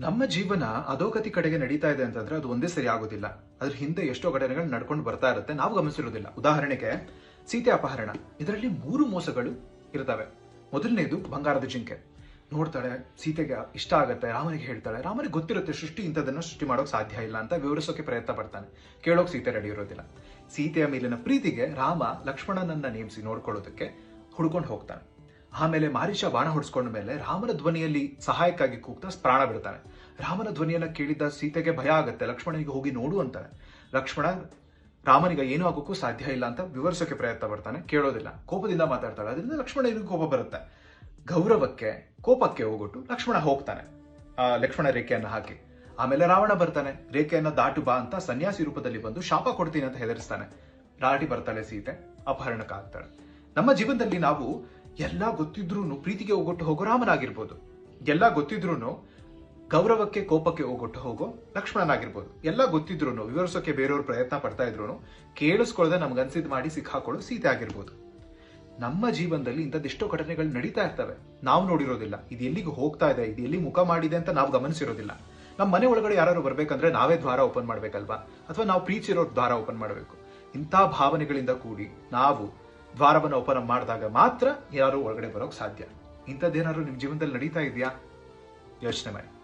ನಮ್ಮ ಜೀವನ ಅಧೋಗತಿ ಕಡೆಗೆ ನಡೀತಾ ಇದೆ ಅಂತಂದ್ರೆ ಅದು ಒಂದೇ ಸರಿ ಆಗೋದಿಲ್ಲ. ಅದ್ರ ಹಿಂದೆ ಎಷ್ಟೋ ಘಟನೆಗಳು ನಡ್ಕೊಂಡು ಬರ್ತಾ ಇರುತ್ತೆ. ನಾವು ಗಮನಿಸಿರೋದಿಲ್ಲ ಉದಾಹರಣೆಗೆ ಸೀತೆ ಅಪಹರಣ. ಇದರಲ್ಲಿ ಮೂರು ಮೋಸಗಳು ಇರ್ತವೆ. ಮೊದಲನೇದು ಬಂಗಾರದ ಜಿಂಕೆ. ನೋಡ್ತಾಳೆ, ಸೀತೆಗೆ ಇಷ್ಟ ಆಗುತ್ತೆ, ರಾಮನಿಗೆ ಹೇಳ್ತಾಳೆ, ರಾಮನಿಗೆ ಗೊತ್ತಿರುತ್ತೆ, ಸೃಷ್ಟಿ ಇಂಥದನ್ನ ಸೃಷ್ಟಿ ಮಾಡೋಕೆ ಸಾಧ್ಯ ಇಲ್ಲ ಅಂತ ವಿವರಿಸೋಕೆ ಪ್ರಯತ್ನ ಪಡ್ತಾನೆ. ಕೇಳೋಕೆ ಸೀತೆ ರೆಡಿ ಇರೋದಿಲ್ಲ. ಸೀತೆಯ ಮೇಲಿನ ಪ್ರೀತಿಗೆ ರಾಮ ಲಕ್ಷ್ಮಣನನ್ನ ನೇಮಿಸಿ ನೋಡ್ಕೊಳ್ಳೋದಕ್ಕೆ ಹುಡ್ಕೊಂಡು ಹೋಗ್ತಾನೆ. ಆಮೇಲೆ ಮಾರಿಷ ಬಾಣ ಹೊಡಿಸ್ಕೊಂಡ ಮೇಲೆ ರಾಮನ ಧ್ವನಿಯಲ್ಲಿ ಸಹಾಯಕ್ಕಾಗಿ ಕೂಗ್ತಾ ಪ್ರಾಣ ಬಿಡ್ತಾನೆ. ರಾಮನ ಧ್ವನಿಯನ್ನ ಕೇಳಿದ ಸೀತೆಗೆ ಭಯ ಆಗುತ್ತೆ. ಲಕ್ಷ್ಮಣನಿಗೆ ಹೋಗಿ ನೋಡು ಅಂತಾನೆ. ಲಕ್ಷ್ಮಣ, ರಾಮನಿಗೆ ಏನೂ ಆಗೋಕ್ಕೂ ಸಾಧ್ಯ ಇಲ್ಲ ಅಂತ ವಿವರಿಸೋಕೆ ಪ್ರಯತ್ನ ಪಡ್ತಾನೆ. ಕೇಳೋದಿಲ್ಲ. ಕೋಪದಿಂದ ಮಾತಾಡ್ತಾಳೆ. ಅದರಿಂದ ಲಕ್ಷ್ಮಣನಿಗೆ ಕೋಪ ಬರುತ್ತೆ. ಗೌರವಕ್ಕೆ, ಕೋಪಕ್ಕೆ ಹೋಗ್ಬಿಟ್ಟು ಲಕ್ಷ್ಮಣ ಹೋಗ್ತಾನೆ. ಆ ಲಕ್ಷ್ಮಣ ರೇಖೆಯನ್ನು ಹಾಕಿ. ಆಮೇಲೆ ರಾವಣ ಬರ್ತಾನೆ. ರೇಖೆಯನ್ನು ದಾಟು ಬಾ ಅಂತ ಸನ್ಯಾಸಿ ರೂಪದಲ್ಲಿ ಬಂದು ಶಾಪ ಕೊಡ್ತೀನಿ ಅಂತ ಹೆದರಿಸ್ತಾನೆ. ರಾಟಿ ಬರ್ತಾಳೆ ಸೀತೆ. ಅಪಹರಣಕ್ಕಾಗ್ತಾಳೆ ನಮ್ಮ ಜೀವನದಲ್ಲಿ ನಾವು ಎಲ್ಲ ಗೊತ್ತಿದ್ರೂ ಪ್ರೀತಿಗೆ ಹೋಗೊಟ್ಟು ಹೋಗೋ ರಾಮನಾಗಿರ್ಬೋದು. ಎಲ್ಲ ಗೊತ್ತಿದ್ರೂ ಗೌರವಕ್ಕೆ ಕೋಪಕ್ಕೆ ಹೋಗೊಟ್ಟು ಹೋಗೋ ಲಕ್ಷ್ಮಣನಾಗಿರ್ಬೋದು. ಎಲ್ಲ ಗೊತ್ತಿದ್ರು ವಿವರಿಸೋಕೆ ಬೇರೆಯವ್ರು ಪ್ರಯತ್ನ ಪಡ್ತಾ ಇದ್ರು ಕೇಳಿಸ್ಕೊಳ್ಳದೆ ನಮ್ಗನ್ಸಿದ್ ಮಾಡಿ ಸಿಕ್ಕಾಕೊಳ್ಳೋ ಸೀತೆ ಆಗಿರ್ಬೋದು. ನಮ್ಮ ಜೀವನದಲ್ಲಿ ಇಂಥದ್ದೆಷ್ಟೋ ಘಟನೆಗಳು ನಡೀತಾ ಇರ್ತವೆ. ನಾವು ನೋಡಿರೋದಿಲ್ಲ. ಇದು ಎಲ್ಲಿಗೆ ಹೋಗ್ತಾ ಇದೆ, ಇದು ಎಲ್ಲಿ ಮುಖ ಮಾಡಿದೆ ಅಂತ ನಾವು ಗಮನಿಸಿರೋದಿಲ್ಲ. ನಮ್ಮ ಮನೆ ಒಳಗಡೆ ಯಾರು ಬರಬೇಕಂದ್ರೆ ನಾವೇ ದ್ವಾರ ಓಪನ್ ಮಾಡ್ಬೇಕಲ್ವಾ? ಅಥವಾ ನಾವು ಪ್ರೀಚಿರೋ ದ್ವಾರ ಓಪನ್ ಮಾಡಬೇಕು. ಇಂಥ ಭಾವನೆಗಳಿಂದ ಕೂಡಿ ನಾವು ದ್ವಾರವನ್ನು ಓಪನ್ ಮಾಡಿದಾಗ ಮಾತ್ರ ಯಾರು ಒಳಗಡೆ ಬರೋಕ್ ಸಾಧ್ಯ. ಇಂಥದ್ದೇನಾದ್ರು ನಿಮ್ ಜೀವನದಲ್ಲಿ ನಡೀತಾ ಇದೆಯಾ? ಯೋಚನೆ ಮಾಡಿ.